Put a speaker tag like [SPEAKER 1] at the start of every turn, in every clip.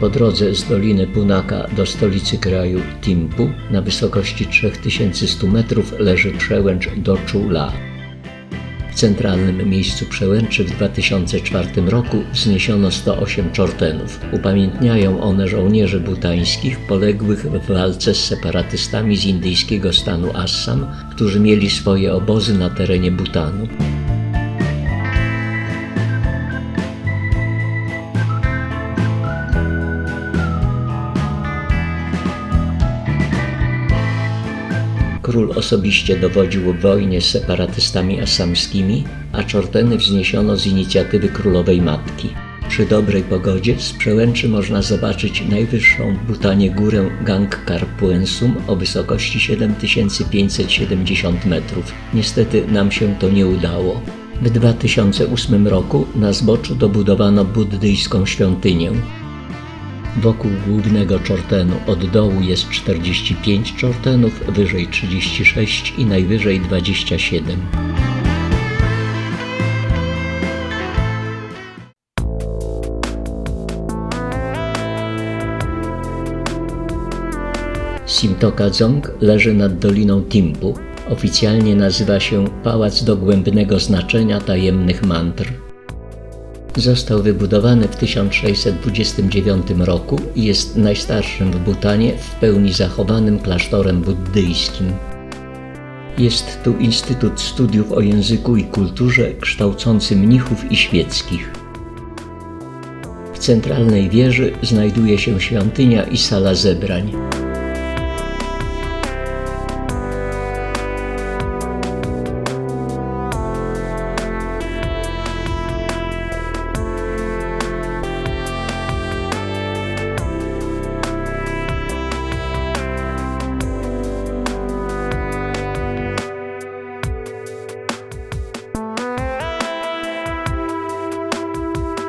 [SPEAKER 1] Po drodze z doliny Punaka do stolicy kraju Timpu na wysokości 3100 metrów leży przełęcz Dochula. W centralnym miejscu przełęczy w 2004 roku wzniesiono 108 czortenów. Upamiętniają one żołnierzy butańskich poległych w walce z separatystami z indyjskiego stanu Assam, którzy mieli swoje obozy na terenie Butanu. Król osobiście dowodził wojnie z separatystami asamskimi, a czorteny wzniesiono z inicjatywy królowej matki. Przy dobrej pogodzie z przełęczy można zobaczyć najwyższą w Butanie górę Gangkar Puensum o wysokości 7570 metrów. Niestety nam się to nie udało. W 2008 roku na zboczu dobudowano buddyjską świątynię. Wokół głównego czortenu od dołu jest 45 czortenów, wyżej 36 i najwyżej 27. Simtokadzong leży nad doliną Timpu. Oficjalnie nazywa się Pałac Dogłębnego Znaczenia Tajemnych Mantr. Został wybudowany w 1629 roku i jest najstarszym w Butanie w pełni zachowanym klasztorem buddyjskim. Jest tu Instytut Studiów o Języku i Kulturze kształcący mnichów i świeckich. W centralnej wieży znajduje się świątynia i sala zebrań.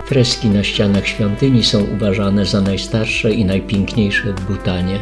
[SPEAKER 1] Freski na ścianach świątyni są uważane za najstarsze i najpiękniejsze w Butanie.